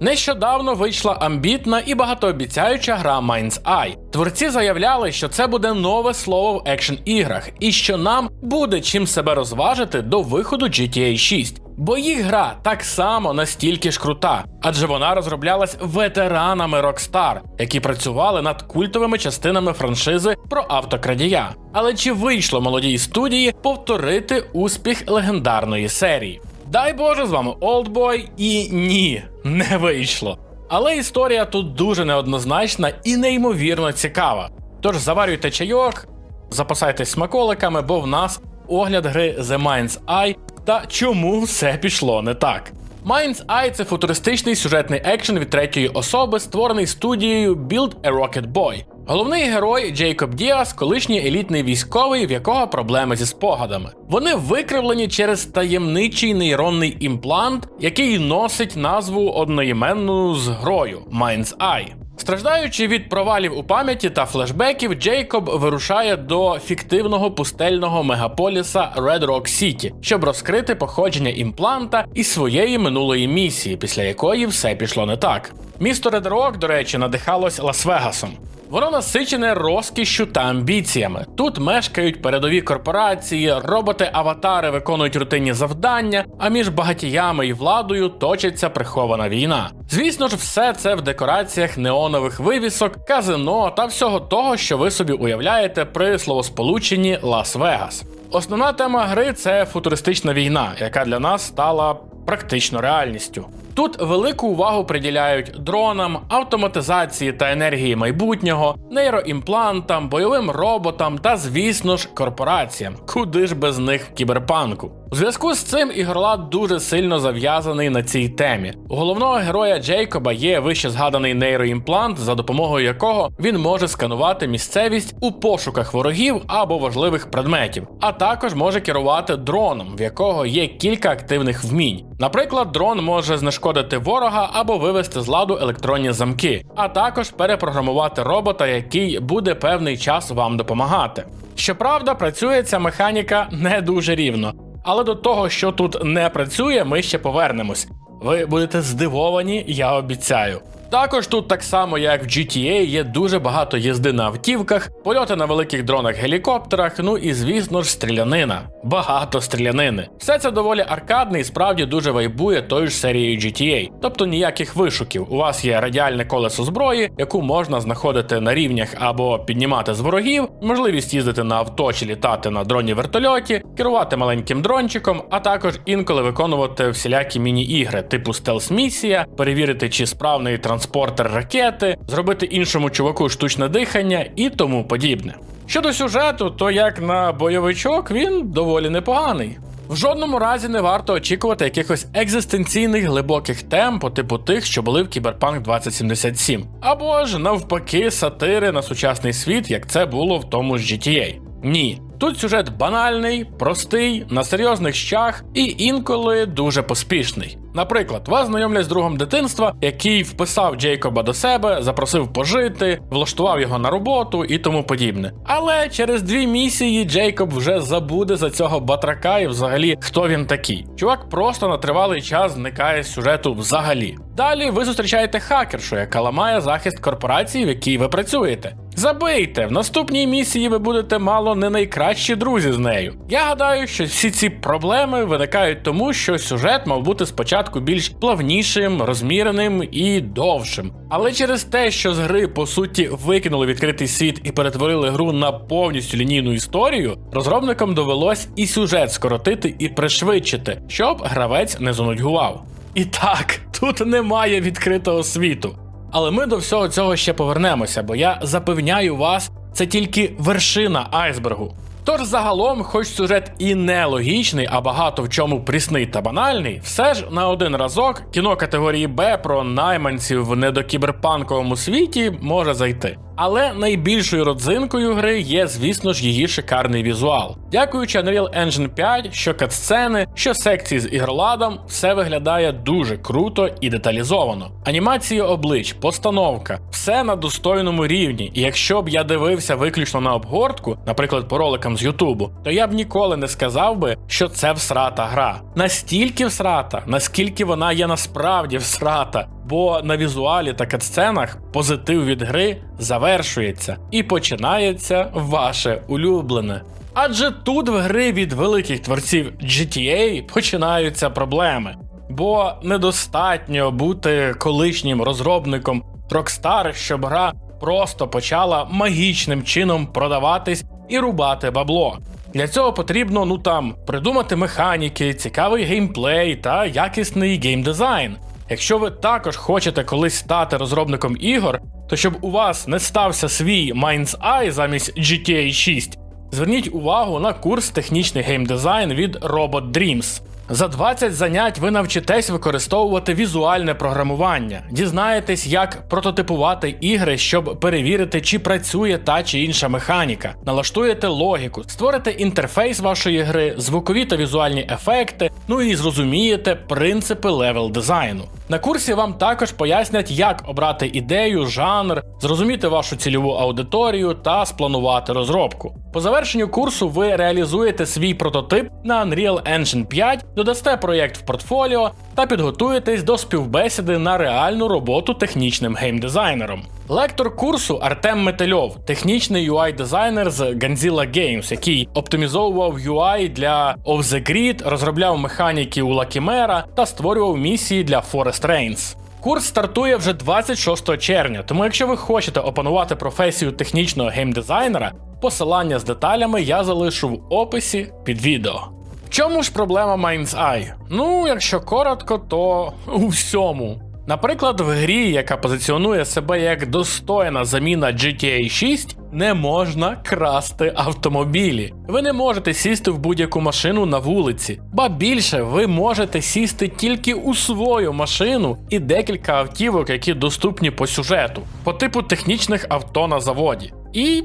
Нещодавно вийшла амбітна і багатообіцяюча гра Mind's Eye. Творці заявляли, що це буде нове слово в екшн іграх, і що нам буде чим себе розважити до виходу GTA 6. Бо їх гра так само настільки ж крута, адже вона розроблялась ветеранами Rockstar, які працювали над культовими частинами франшизи про автокрадія. Але чи вийшло молодій студії повторити успіх легендарної серії? Дай Боже, з вами Олдбой, і ні, не вийшло. Але історія тут дуже неоднозначна і неймовірно цікава. Тож заварюйте чайок, запасайтесь смаколиками, бо в нас огляд гри The Mind's Eye та чому все пішло не так. Mind's Eye – це футуристичний сюжетний екшен від третьої особи, створений студією Build a Rocket Boy. Головний герой Джейкоб Діас, колишній елітний військовий, в якого проблеми зі спогадами. Вони викривлені через таємничий нейронний імплант, який носить назву одноіменну з грою Mind's Eye. Страждаючи від провалів у пам'яті та флешбеків, Джейкоб вирушає до фіктивного пустельного мегаполіса Red Rock City, щоб розкрити походження імпланта і своєї минулої місії, після якої все пішло не так. Місто Red Rock, до речі, надихалось Лас-Вегасом. Воно насичене розкішшю та амбіціями. Тут мешкають передові корпорації, роботи-аватари виконують рутинні завдання, а між багатіями і владою точиться прихована війна. Звісно ж, все це в декораціях неонових вивісок, казино та всього того, що ви собі уявляєте при словосполученні Лас-Вегас. Основна тема гри це футуристична війна, яка для нас стала практично реальністю. Тут велику увагу приділяють дронам, автоматизації та енергії майбутнього, нейроімплантам, бойовим роботам та, звісно ж, корпораціям. Куди ж без них в кіберпанку? У зв'язку з цим ігролад дуже сильно зав'язаний на цій темі. У головного героя Джейкоба є вище згаданий нейроімплант, за допомогою якого він може сканувати місцевість у пошуках ворогів або важливих предметів, а також може керувати дроном, в якого є кілька активних вмінь. Наприклад, дрон може знешкодити ворога або вивести з ладу електронні замки, а також перепрограмувати робота, який буде певний час вам допомагати. Щоправда, працює ця механіка не дуже рівно. Але до того, що тут не працює, ми ще повернемось. Ви будете здивовані, я обіцяю. Також тут, так само як в GTA, є дуже багато їзди на автівках, польоти на великих дронах-гелікоптерах, ну і звісно ж стрілянина. Багато стрілянини. Все це доволі аркадне і справді дуже вайбує тою ж серією GTA. Тобто ніяких вишуків. У вас є радіальне колесо зброї, яку можна знаходити на рівнях або піднімати з ворогів, можливість їздити на авто чи літати на дроні вертольоті, керувати маленьким дрончиком, а також інколи виконувати всілякі міні-ігри, типу стелс-місія, перевірити, чи справний транспортер ракети, зробити іншому чуваку штучне дихання і тому подібне. Щодо сюжету, то як на бойовичок він доволі непоганий. В жодному разі не варто очікувати якихось екзистенційних глибоких тем по типу тих, що були в Cyberpunk 2077, або ж навпаки сатири на сучасний світ, як це було в тому ж GTA. Ні. Тут сюжет банальний, простий, на серйозних щах і інколи дуже поспішний. Наприклад, вас знайомлять з другом дитинства, який вписав Джейкоба до себе, запросив пожити, влаштував його на роботу і тому подібне. Але через дві місії Джейкоб вже забуде за цього батрака і взагалі хто він такий. Чувак просто на тривалий час зникає з сюжету взагалі. Далі ви зустрічаєте хакершу, яка ламає захист корпорації, в якій ви працюєте. Забийте, в наступній місії ви будете мало не найкращі друзі з нею. Я гадаю, що всі ці проблеми виникають тому, що сюжет мав бути спочатку більш плавнішим, розміреним і довшим. Але через те, що з гри по суті викинули відкритий світ і перетворили гру на повністю лінійну історію, розробникам довелось і сюжет скоротити і пришвидшити, щоб гравець не занудьгував. І так, тут немає відкритого світу. Але ми до всього цього ще повернемося, бо я запевняю вас, це тільки вершина айсбергу. Тож загалом, хоч сюжет і не логічний, а багато в чому прісний та банальний, все ж на один разок кіно категорії Б про найманців в недокіберпанковому світі може зайти. Але найбільшою родзинкою гри є, звісно ж, її шикарний візуал. Дякуючи Unreal Engine 5, що катсцени, що секції з ігроладом, все виглядає дуже круто і деталізовано. Анімації облич, постановка, все на достойному рівні. І якщо б я дивився виключно на обгортку, наприклад, по роликам з Ютубу, то я б ніколи не сказав би, що це всрата гра. Настільки всрата, наскільки вона є насправді всрата. Бо на візуалі та катсценах позитив від гри завершується і починається ваше улюблене. Адже тут в гри від великих творців GTA починаються проблеми, бо недостатньо бути колишнім розробником Rockstar, щоб гра просто почала магічним чином продаватись і рубати бабло. Для цього потрібно ну там придумати механіки, цікавий геймплей та якісний геймдизайн. Якщо ви також хочете колись стати розробником ігор, то щоб у вас не стався свій Mind's Eye замість GTA 6, зверніть увагу на курс технічний геймдизайн від Robot Dreams. За 20 занять ви навчитесь використовувати візуальне програмування, дізнаєтесь, як прототипувати ігри, щоб перевірити, чи працює та чи інша механіка, налаштуєте логіку, створите інтерфейс вашої гри, звукові та візуальні ефекти, ну і зрозумієте принципи левел дизайну. На курсі вам також пояснять, як обрати ідею, жанр, зрозуміти вашу цільову аудиторію та спланувати розробку. По завершенню курсу ви реалізуєте свій прототип на Unreal Engine 5, додасте проєкт в портфоліо та підготуєтесь до співбесіди на реальну роботу технічним геймдизайнером. Лектор курсу Артем Метельов, технічний UI-дизайнер з Ganzilla Games, який оптимізовував UI для Of the Grid, розробляв механіки у Лакімера та створював місії для Forest Reigns. Курс стартує вже 26 червня, тому якщо ви хочете опанувати професію технічного геймдизайнера, посилання з деталями я залишу в описі під відео. В чому ж проблема Mind's Eye? Ну, якщо коротко, то у всьому. Наприклад, в грі, яка позиціонує себе як достойна заміна GTA 6, не можна красти автомобілі. Ви не можете сісти в будь-яку машину на вулиці, ба більше ви можете сісти тільки у свою машину і декілька автівок, які доступні по сюжету, по типу технічних авто на заводі. І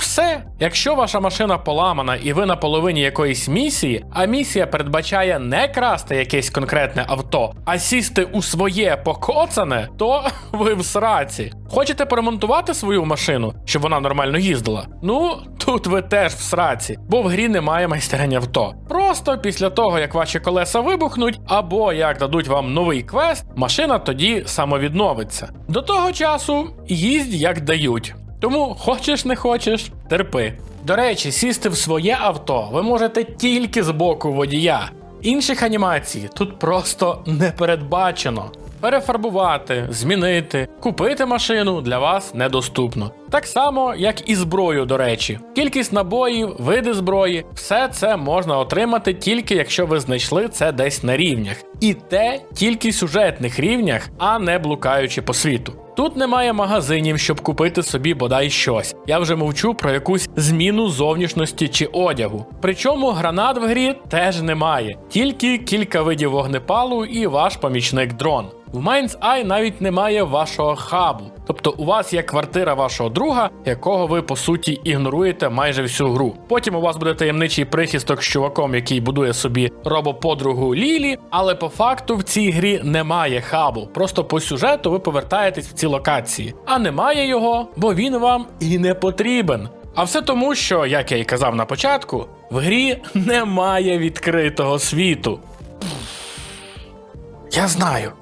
все, якщо ваша машина поламана і ви на половині якоїсь місії, а місія передбачає не красти якесь конкретне авто, а сісти у своє покоцане, то ви в сраці. Хочете поремонтувати свою машину, щоб вона нормально їздила? Ну, тут ви теж в сраці, бо в грі немає майстерень авто. Просто після того, як ваші колеса вибухнуть, або як дадуть вам новий квест, машина тоді самовідновиться. До того часу їздь як дають. Тому хочеш не хочеш, терпи. До речі, сісти в своє авто ви можете тільки з боку водія. Інших анімацій тут просто не передбачено. Перефарбувати, змінити, купити машину для вас недоступно. Так само, як і зброю, до речі. Кількість набоїв, види зброї, все це можна отримати тільки якщо ви знайшли це десь на рівнях. І те тільки сюжетних рівнях, а не блукаючи по світу. Тут немає магазинів, щоб купити собі бодай щось. Я вже мовчу про якусь зміну зовнішності чи одягу. Причому гранат в грі теж немає, тільки кілька видів вогнепалу і ваш помічник дрон. В Mind's Eye навіть немає вашого хабу. Тобто у вас є квартира вашого друга, якого ви по суті ігноруєте майже всю гру. Потім у вас буде таємничий прихисток з чуваком, який будує собі робоподругу Лілі, але по факту в цій грі немає хабу. Просто по сюжету ви повертаєтесь в ці локації. А немає його, бо він вам і не потрібен. А все тому, що, як я і казав на початку, в грі немає відкритого світу. Я знаю.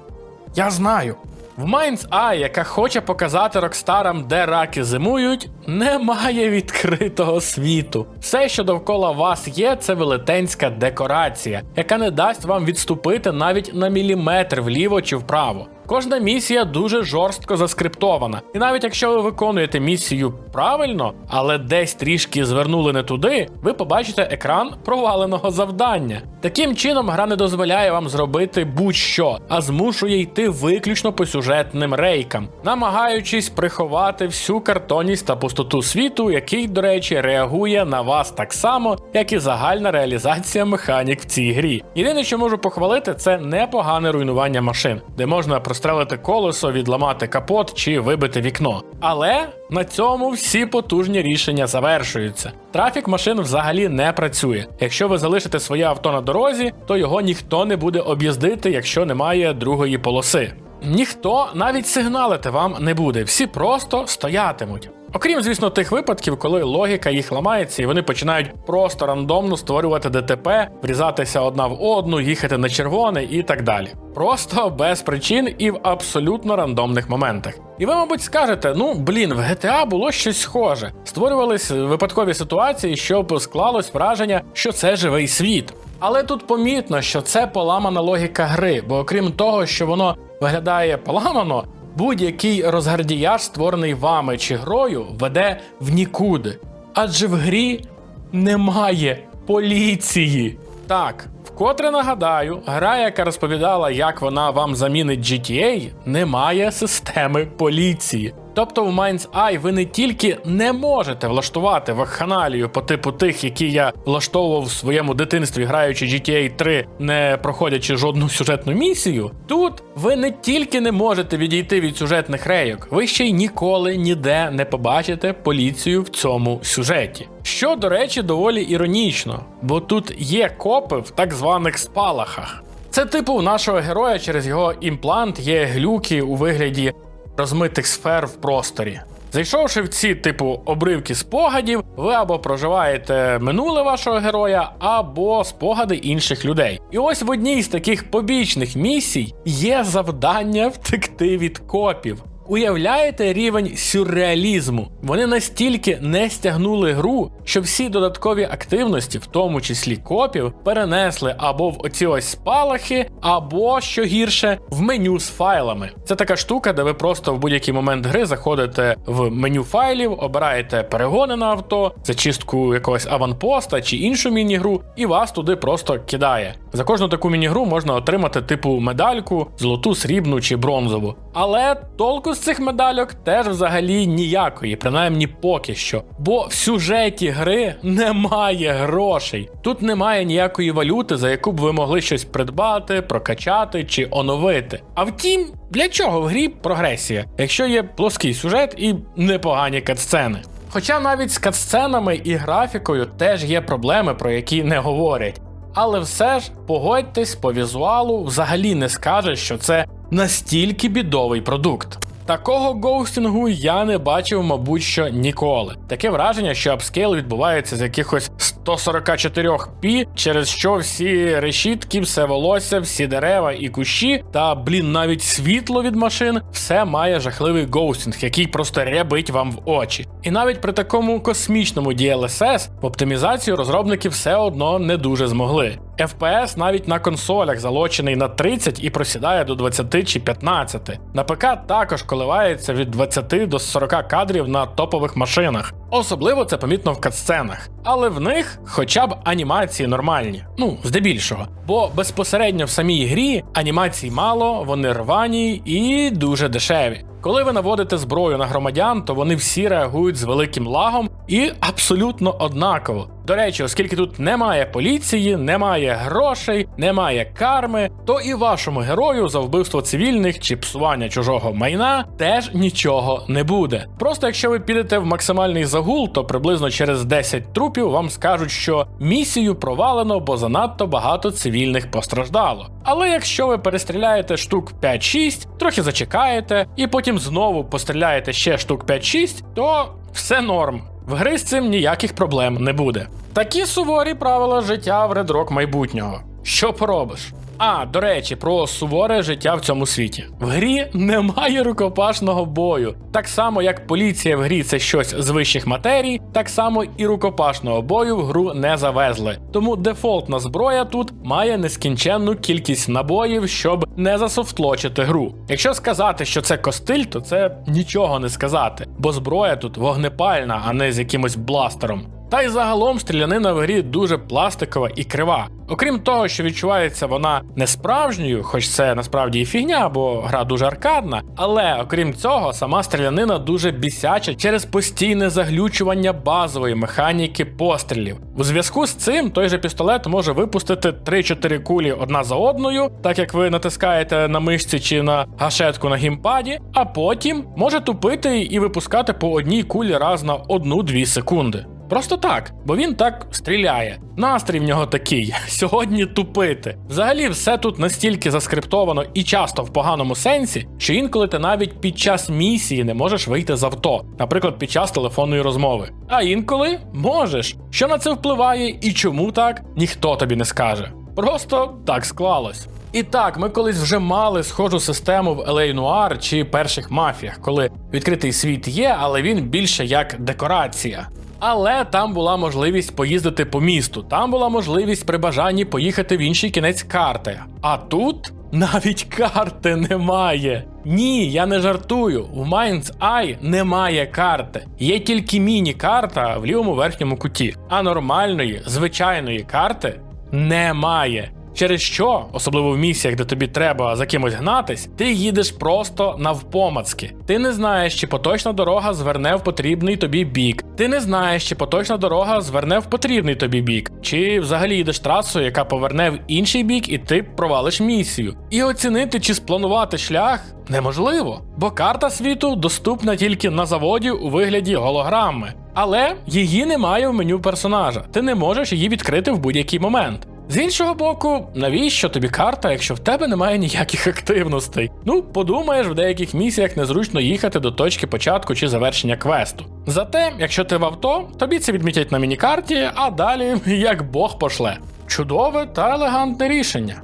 Я знаю. В Mind's Eye, яка хоче показати рокстарам, де раки зимують, немає відкритого світу. Все, що довкола вас є, це велетенська декорація, яка не дасть вам відступити навіть на міліметр вліво чи вправо. Кожна місія дуже жорстко заскриптована. І навіть якщо ви виконуєте місію правильно, але десь трішки звернули не туди, ви побачите екран проваленого завдання. Таким чином, гра не дозволяє вам зробити будь-що, а змушує йти виключно по сюжетним рейкам, намагаючись приховати всю картонність та пустоту світу, який, до речі, реагує на вас так само, як і загальна реалізація механік в цій грі. Єдине, що можу похвалити, це непогане руйнування машин, де можна прострелити колесо, відламати капот чи вибити вікно. Але на цьому всі потужні рішення завершуються. Трафік машин взагалі не працює. Якщо ви залишите своє авто на дорозі, то його ніхто не буде об'їздити, якщо немає другої полоси. Ніхто навіть сигналити вам не буде, всі просто стоятимуть. Окрім, звісно, тих випадків, коли логіка їх ламається, і вони починають просто рандомно створювати ДТП, врізатися одна в одну, їхати на червоне і так далі. Просто без причин і в абсолютно рандомних моментах. І ви, мабуть, скажете: ну блін, в GTA було щось схоже. Створювались випадкові ситуації, щоб склалось враження, що це живий світ. Але тут помітно, що це поламана логіка гри, бо окрім того, що воно виглядає поламано, будь-який розгардіяж, створений вами чи грою, веде в нікуди. Адже в грі немає поліції. Так, вкотре нагадаю, гра, яка розповідала, як вона вам замінить GTA, не має системи поліції. Тобто в Minds Eye ви не тільки не можете влаштувати вакханалію по типу тих, які я влаштовував в своєму дитинстві, граючи GTA 3, не проходячи жодну сюжетну місію. Тут ви не тільки не можете відійти від сюжетних рейок, ви ще й ніколи ніде не побачите поліцію в цьому сюжеті. Що, до речі, доволі іронічно, бо тут є копи в так званих спалахах. Це типу нашого героя через його імплант є глюки у вигляді розмитих сфер в просторі. Зайшовши в ці типу обривки спогадів, ви або проживаєте минуле вашого героя, або спогади інших людей. І ось в одній з таких побічних місій є завдання втекти від копів. Уявляєте рівень сюрреалізму? Вони настільки не стягнули гру, що всі додаткові активності, в тому числі копів, перенесли або в оці ось спалахи, або що гірше, в меню з файлами. Це така штука, де ви просто в будь-який момент гри заходите в меню файлів, обираєте перегони на авто, зачистку якогось аванпоста чи іншу міні-гру, і вас туди просто кидає. За кожну таку міні-гру можна отримати типу медальку, золоту, срібну чи бронзову. Але толку з цих медальок теж взагалі ніякої, принаймні поки що. Бо в сюжеті гри немає грошей. Тут немає ніякої валюти, за яку б ви могли щось придбати, прокачати чи оновити. А втім, для чого в грі прогресія, якщо є плоский сюжет і непогані катсцени? Хоча навіть з катсценами і графікою теж є проблеми, про які не говорять. Але все ж погодьтесь по візуалу, взагалі не скажеш, що це настільки бідовий продукт. Такого гоустінгу я не бачив, мабуть, що ніколи. Таке враження, що апскейл відбувається з якихось 144 пі, через що всі решітки, все волосся, всі дерева і кущі, та блін, навіть світло від машин, все має жахливий гоустінг, який просто рябить вам в очі. І навіть при такому космічному DLSS в оптимізацію розробники все одно не дуже змогли. FPS навіть на консолях залочений на 30 і просідає до 20 чи 15. На ПК також коливається від 20 до 40 кадрів на топових машинах. Особливо це помітно в катсценах, але в них хоча б анімації нормальні, ну здебільшого. Бо безпосередньо в самій грі анімацій мало, вони рвані і дуже дешеві. Коли ви наводите зброю на громадян, то вони всі реагують з великим лагом і абсолютно однаково. До речі, оскільки тут немає поліції, немає грошей, немає карми, то і вашому герою за вбивство цивільних чи псування чужого майна теж нічого не буде. Просто якщо ви підете в максимальний загул, то приблизно через 10 трупів вам скажуть, що місію провалено, бо занадто багато цивільних постраждало. Але якщо ви перестріляєте штук 5-6, трохи зачекаєте, і потім знову постріляєте ще штук 5-6, то все норм. В гри з цим ніяких проблем не буде. Такі суворі правила життя в Rock майбутнього. Що поробиш? А, до речі, про суворе життя в цьому світі. В грі немає рукопашного бою. Так само, як поліція в грі це щось з вищих матерій, так само і рукопашного бою в гру не завезли. Тому дефолтна зброя тут має нескінченну кількість набоїв, щоб не засофтлочити гру. Якщо сказати, що це костиль, то це нічого не сказати, бо зброя тут вогнепальна, а не з якимось бластером. Та й загалом стрілянина в грі дуже пластикова і крива. Окрім того, що відчувається вона не справжньою, хоч це насправді і фігня, бо гра дуже аркадна. Але окрім цього, сама стрілянина дуже бісяча через постійне заглючування базової механіки пострілів. У зв'язку з цим той же пістолет може випустити 3-4 кулі одна за одною, так як ви натискаєте на мишці чи на гашетку на гімпаді, а потім може тупити і випускати по одній кулі раз на 1-2 секунди. Просто так, бо він так стріляє. Настрій в нього такий. Сьогодні тупити. Взагалі, все тут настільки заскриптовано і часто в поганому сенсі, що інколи ти навіть під час місії не можеш вийти з авто, наприклад, під час телефонної розмови. А інколи можеш. Що на це впливає і чому так, ніхто тобі не скаже. Просто так склалось. І так, ми колись вже мали схожу систему в LA Noir чи перших мафіях, коли відкритий світ є, але він більше як декорація. Але там була можливість поїздити по місту, там була можливість при бажанні поїхати в інший кінець карти. А тут навіть карти немає. Ні, я не жартую. В Mind's Eye немає карти. Є тільки міні-карта в лівому верхньому куті, а нормальної, звичайної карти немає. Через що, особливо в місіях, де тобі треба за кимось гнатись, ти їдеш просто навпомацки. Ти не знаєш, чи поточна дорога зверне в потрібний тобі бік. Ти не знаєш, чи поточна дорога зверне в потрібний тобі бік, чи взагалі їдеш трасою, яка поверне в інший бік, і ти провалиш місію. І оцінити чи спланувати шлях неможливо, бо карта світу доступна тільки на заводі у вигляді голограми. Але її немає в меню персонажа. Ти не можеш її відкрити в будь-який момент. З іншого боку, навіщо тобі карта, якщо в тебе немає ніяких активностей? Ну, подумаєш, в деяких місіях незручно їхати до точки початку чи завершення квесту. Зате, якщо ти в авто, тобі це відмітять на мінікарті, а далі як Бог пошле. Чудове та елегантне рішення.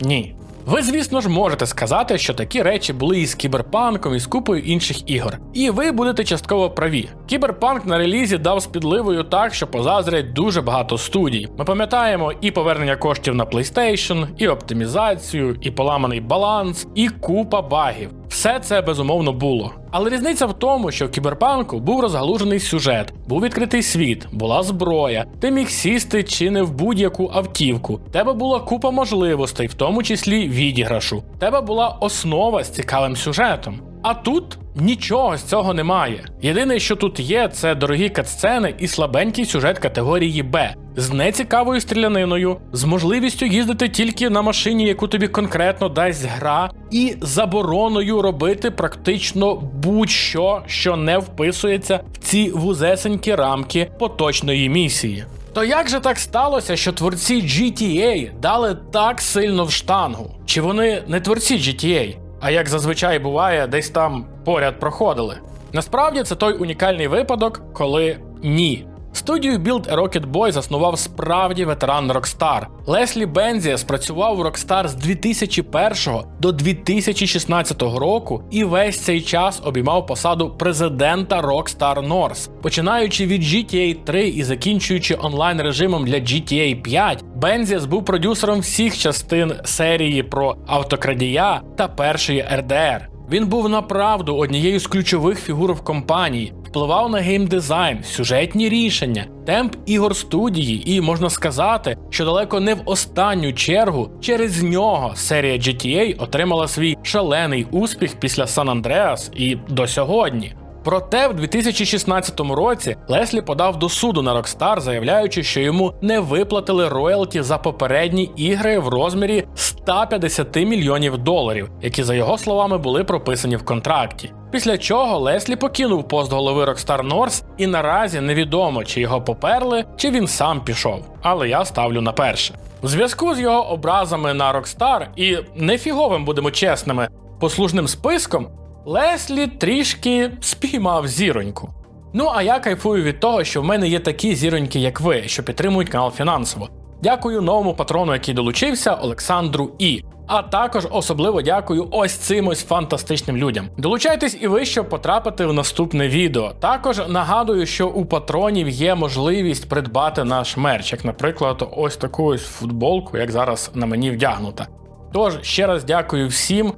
Ні. Ви, звісно ж, можете сказати, що такі речі були і з кіберпанком, і з купою інших ігор. І ви будете частково праві. Кіберпанк на релізі дав з підливою так, що позазрять дуже багато студій. Ми пам'ятаємо і повернення коштів на PlayStation, і оптимізацію, і поламаний баланс, і купа багів. Все це безумовно було. Але різниця в тому, що в кіберпанку був розгалужений сюжет, був відкритий світ, була зброя, ти міг сісти чи не в будь-яку автівку. Тебе була купа можливостей, в тому числі відіграшу. Тебе була основа з цікавим сюжетом. А тут нічого з цього немає. Єдине, що тут є, це дорогі катсцени і слабенький сюжет категорії Б з нецікавою стріляниною, з можливістю їздити тільки на машині, яку тобі конкретно дасть гра, і забороною робити практично будь-що, що не вписується в ці вузесенькі рамки поточної місії. То як же так сталося, що творці GTA дали так сильно в штангу? Чи вони не творці GTA? а як зазвичай буває, десь там поряд проходили. Насправді це той унікальний випадок, коли ні. Студію Build Rocket Boy заснував справді ветеран Rockstar. Леслі Бензія спрацював у Rockstar з 2001 до 2016 року і весь цей час обіймав посаду президента Rockstar North. Починаючи від GTA 3 і закінчуючи онлайн режимом для GTA 5, Бензіас був продюсером всіх частин серії про автокрадія та першої РДР. Він був направду однією з ключових фігур в компанії, впливав на геймдизайн, сюжетні рішення, темп ігор студії, і можна сказати, що далеко не в останню чергу через нього серія GTA отримала свій шалений успіх після San Andreas і до сьогодні. Проте в 2016 році Леслі подав до суду на Rockstar, заявляючи, що йому не виплатили роялті за попередні ігри в розмірі 150 мільйонів доларів, які за його словами були прописані в контракті. Після чого Леслі покинув пост голови Rockstar North, і наразі невідомо, чи його поперли, чи він сам пішов. Але я ставлю на перше. У зв'язку з його образами на Rockstar і нефіговим, будемо чесними, послужним списком. Леслі трішки спіймав зіроньку. Ну а я кайфую від того, що в мене є такі зіроньки, як ви, що підтримують канал фінансово. Дякую новому патрону, який долучився, Олександру І. А також особливо дякую ось цим ось фантастичним людям. Долучайтесь і ви, щоб потрапити в наступне відео. Також нагадую, що у патронів є можливість придбати наш мерч, як, наприклад, ось таку ось футболку, як зараз на мені вдягнута. Тож ще раз дякую всім.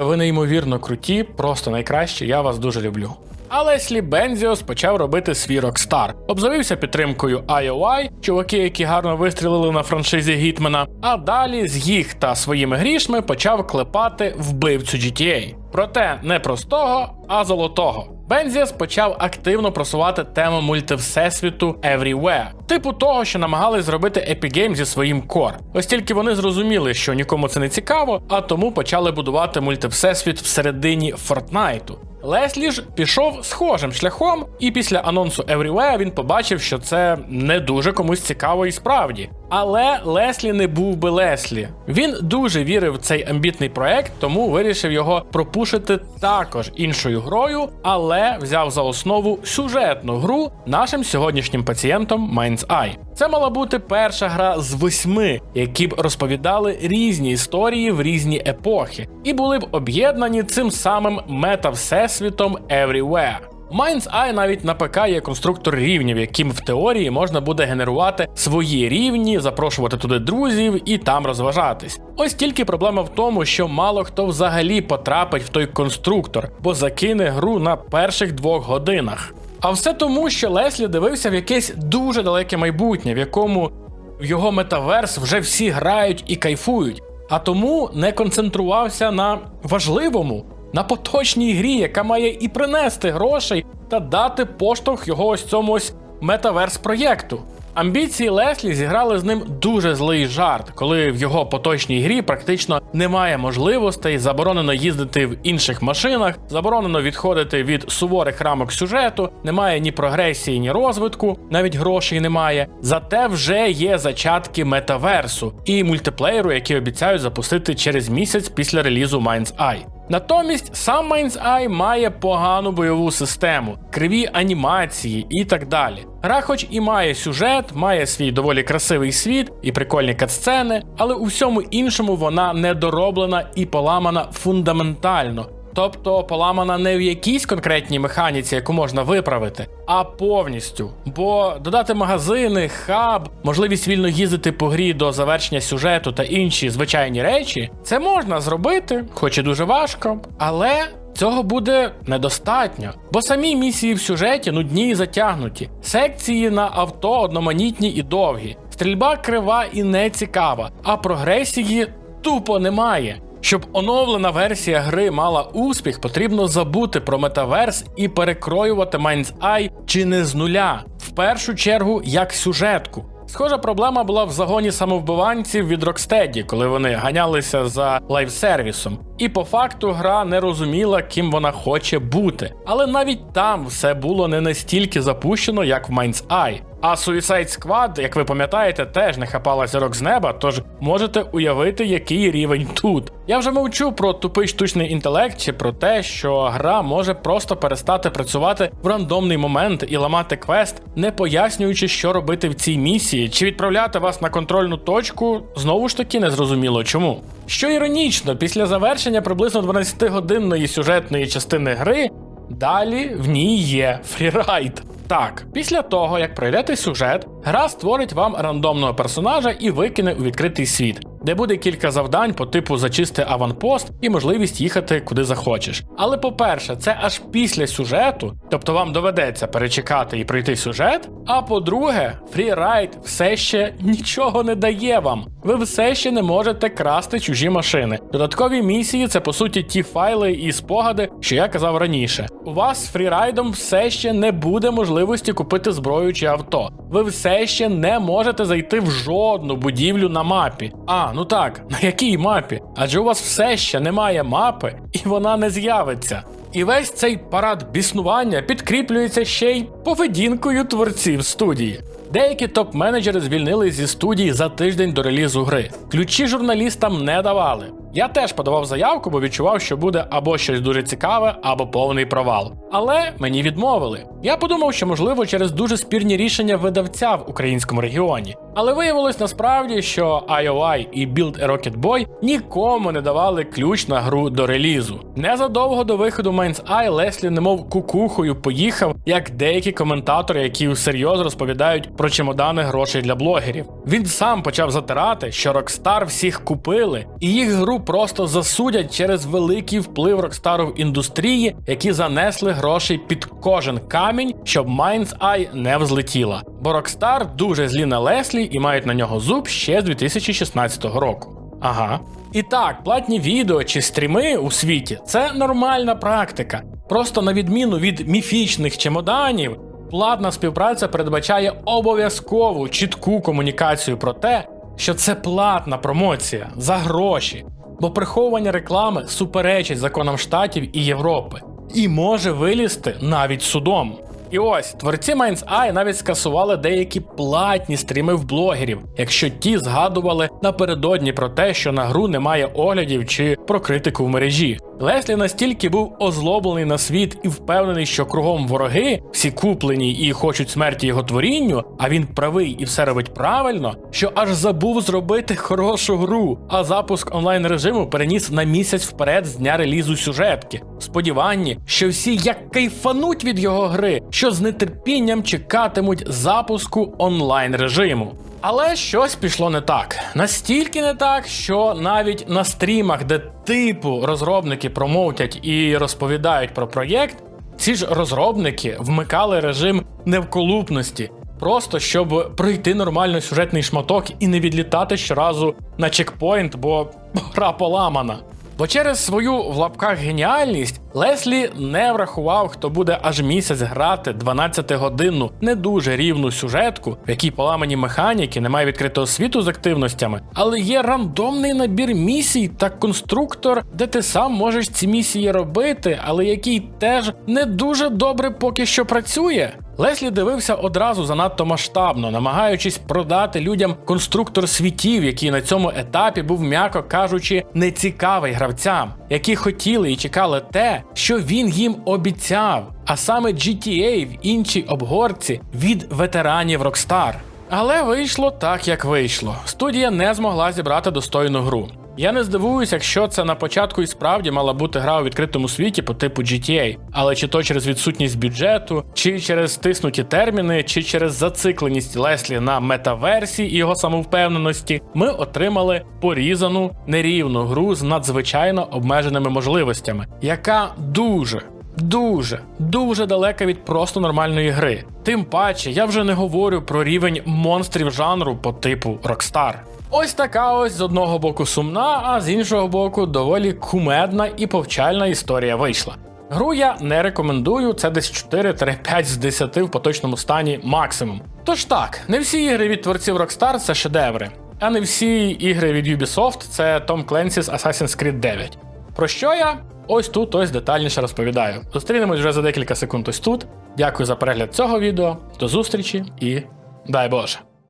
Ви неймовірно круті, просто найкращі, я вас дуже люблю. Але Слі Бензіос почав робити свій Рокстар, Обзавівся підтримкою IOI, чуваки, які гарно вистрілили на франшизі Гітмена. А далі з їх та своїми грішми почав клепати вбивцю GTA. Проте не простого, а золотого. Бензіас почав активно просувати тему мультивсесвіту Everywhere, типу того, що намагались зробити Epic зі своїм Core. Ось тільки вони зрозуміли, що нікому це не цікаво, а тому почали будувати мультивсесвіт всередині Фортнайту. Леслі ж пішов схожим шляхом, і після анонсу Everywhere він побачив, що це не дуже комусь цікаво і справді. Але Леслі не був би Леслі. Він дуже вірив в цей амбітний проект, тому вирішив його пропушити також іншою грою, але взяв за основу сюжетну гру нашим сьогоднішнім пацієнтом Mind's Eye. Це мала бути перша гра з восьми, які б розповідали різні історії в різні епохи, і були б об'єднані цим самим мета-всесвітом Everywhere. Mind's Eye навіть на ПК є конструктор рівнів, яким в теорії можна буде генерувати свої рівні, запрошувати туди друзів і там розважатись. Ось тільки проблема в тому, що мало хто взагалі потрапить в той конструктор, бо закине гру на перших двох годинах. А все тому, що Леслі дивився в якесь дуже далеке майбутнє, в якому в його метаверс вже всі грають і кайфують, а тому не концентрувався на важливому, на поточній грі, яка має і принести грошей та дати поштовх його ось цьому ось метаверс проєкту. Амбіції Леслі зіграли з ним дуже злий жарт, коли в його поточній грі практично немає можливостей, заборонено їздити в інших машинах, заборонено відходити від суворих рамок сюжету, немає ні прогресії, ні розвитку, навіть грошей немає. Зате вже є зачатки метаверсу і мультиплеєру, які обіцяють запустити через місяць після релізу Mind's Eye. Натомість сам Mind's Eye має погану бойову систему, криві анімації і так далі. Гра, хоч і має сюжет, має свій доволі красивий світ і прикольні катсцени, але у всьому іншому вона недороблена і поламана фундаментально. Тобто поламана не в якійсь конкретній механіці, яку можна виправити, а повністю. Бо додати магазини, хаб, можливість вільно їздити по грі до завершення сюжету та інші звичайні речі, це можна зробити, хоч і дуже важко, але. Цього буде недостатньо, бо самі місії в сюжеті нудні і затягнуті, секції на авто одноманітні і довгі, стрільба крива і нецікава, а прогресії тупо немає. Щоб оновлена версія гри мала успіх, потрібно забути про метаверс і перекроювати Mind's Eye чи не з нуля, в першу чергу як сюжетку. Схожа проблема була в загоні самовбиванців від Rocksteady, коли вони ганялися за лайв-сервісом. І по факту гра не розуміла, ким вона хоче бути. Але навіть там все було не настільки запущено, як в Mind's Eye. А Suicide Squad, як ви пам'ятаєте, теж не хапала зірок з неба, тож можете уявити, який рівень тут. Я вже мовчу про тупий штучний інтелект чи про те, що гра може просто перестати працювати в рандомний момент і ламати квест, не пояснюючи, що робити в цій місії, чи відправляти вас на контрольну точку, знову ж таки незрозуміло чому. Що іронічно, після завершення приблизно 12-годинної сюжетної частини гри, далі в ній є фрірайд. Так, після того, як пройдете сюжет, гра створить вам рандомного персонажа і викине у відкритий світ, де буде кілька завдань по типу зачисти аванпост і можливість їхати куди захочеш. Але по-перше, це аж після сюжету, тобто вам доведеться перечекати і пройти сюжет. А по-друге, фрірайд все ще нічого не дає вам. Ви все ще не можете красти чужі машини. Додаткові місії це по суті ті файли і спогади, що я казав раніше. У вас з фрірайдом все ще не буде можливості купити зброю чи авто. Ви все ще не можете зайти в жодну будівлю на мапі. А, ну так, на якій мапі? Адже у вас все ще немає мапи, і вона не з'явиться. І весь цей парад біснування підкріплюється ще й поведінкою творців студії. Деякі топ-менеджери звільнили зі студії за тиждень до релізу гри. Ключі журналістам не давали. Я теж подавав заявку, бо відчував, що буде або щось дуже цікаве, або повний провал. Але мені відмовили. Я подумав, що можливо через дуже спірні рішення видавця в українському регіоні. Але виявилось насправді, що IOI і Build a Rocket Boy нікому не давали ключ на гру до релізу. Незадовго до виходу Mind's Eye Леслі немов кукухою поїхав, як деякі коментатори, які всерйоз розповідають про чемодани грошей для блогерів. Він сам почав затирати, що Rockstar всіх купили, і їх гру просто засудять через великий вплив Rockstar в індустрії, які занесли грошей під кожен камінь, щоб Mind's Eye не взлетіла. Бо Rockstar дуже злі на Леслі і мають на нього зуб ще з 2016 року. Ага. І так, платні відео чи стріми у світі це нормальна практика. Просто на відміну від міфічних чемоданів, платна співпраця передбачає обов'язкову чітку комунікацію про те, що це платна промоція за гроші, бо приховування реклами суперечить законам штатів і Європи. і може вилізти навіть судом. І ось творці Minds Eye навіть скасували деякі платні стріми в блогерів, якщо ті згадували напередодні про те, що на гру немає оглядів чи про критику в мережі. Леслі настільки був озлоблений на світ і впевнений, що кругом вороги, всі куплені і хочуть смерті його творінню, а він правий і все робить правильно, що аж забув зробити хорошу гру. А запуск онлайн режиму переніс на місяць вперед з дня релізу сюжетки. Сподіванні, що всі як кайфануть від його гри, що з нетерпінням чекатимуть запуску онлайн режиму. Але щось пішло не так. Настільки не так, що навіть на стрімах, де типу розробники промоутять і розповідають про проєкт, ці ж розробники вмикали режим невколупності, просто щоб пройти нормально сюжетний шматок і не відлітати щоразу на чекпоінт, бо гра поламана. Бо через свою в лапках геніальність Леслі не врахував, хто буде аж місяць грати 12-годинну не дуже рівну сюжетку, в якій поламані механіки, немає відкритого світу з активностями, але є рандомний набір місій та конструктор, де ти сам можеш ці місії робити, але який теж не дуже добре поки що працює. Леслі дивився одразу занадто масштабно, намагаючись продати людям конструктор світів, який на цьому етапі був, м'яко кажучи, нецікавий гравцям, які хотіли і чекали те, що він їм обіцяв, а саме GTA в іншій обгорці від ветеранів Rockstar. Але вийшло так, як вийшло. Студія не змогла зібрати достойну гру. Я не здивуюсь, якщо це на початку і справді мала бути гра у відкритому світі по типу GTA, але чи то через відсутність бюджету, чи через стиснуті терміни, чи через зацикленість Леслі на метаверсі і його самовпевненості, ми отримали порізану нерівну гру з надзвичайно обмеженими можливостями, яка дуже. Дуже, дуже далека від просто нормальної гри. Тим паче, я вже не говорю про рівень монстрів жанру по типу Rockstar. Ось така ось з одного боку сумна, а з іншого боку, доволі кумедна і повчальна історія вийшла. Гру я не рекомендую, це десь 4-5 з 10 в поточному стані максимум. Тож так, не всі ігри від творців Rockstar це шедеври, а не всі ігри від Ubisoft це Tom Clancy's Assassin's Creed 9. Про що я? Ось тут ось детальніше розповідаю. Зустрінемось вже за декілька секунд ось тут. Дякую за перегляд цього відео. До зустрічі і дай Боже!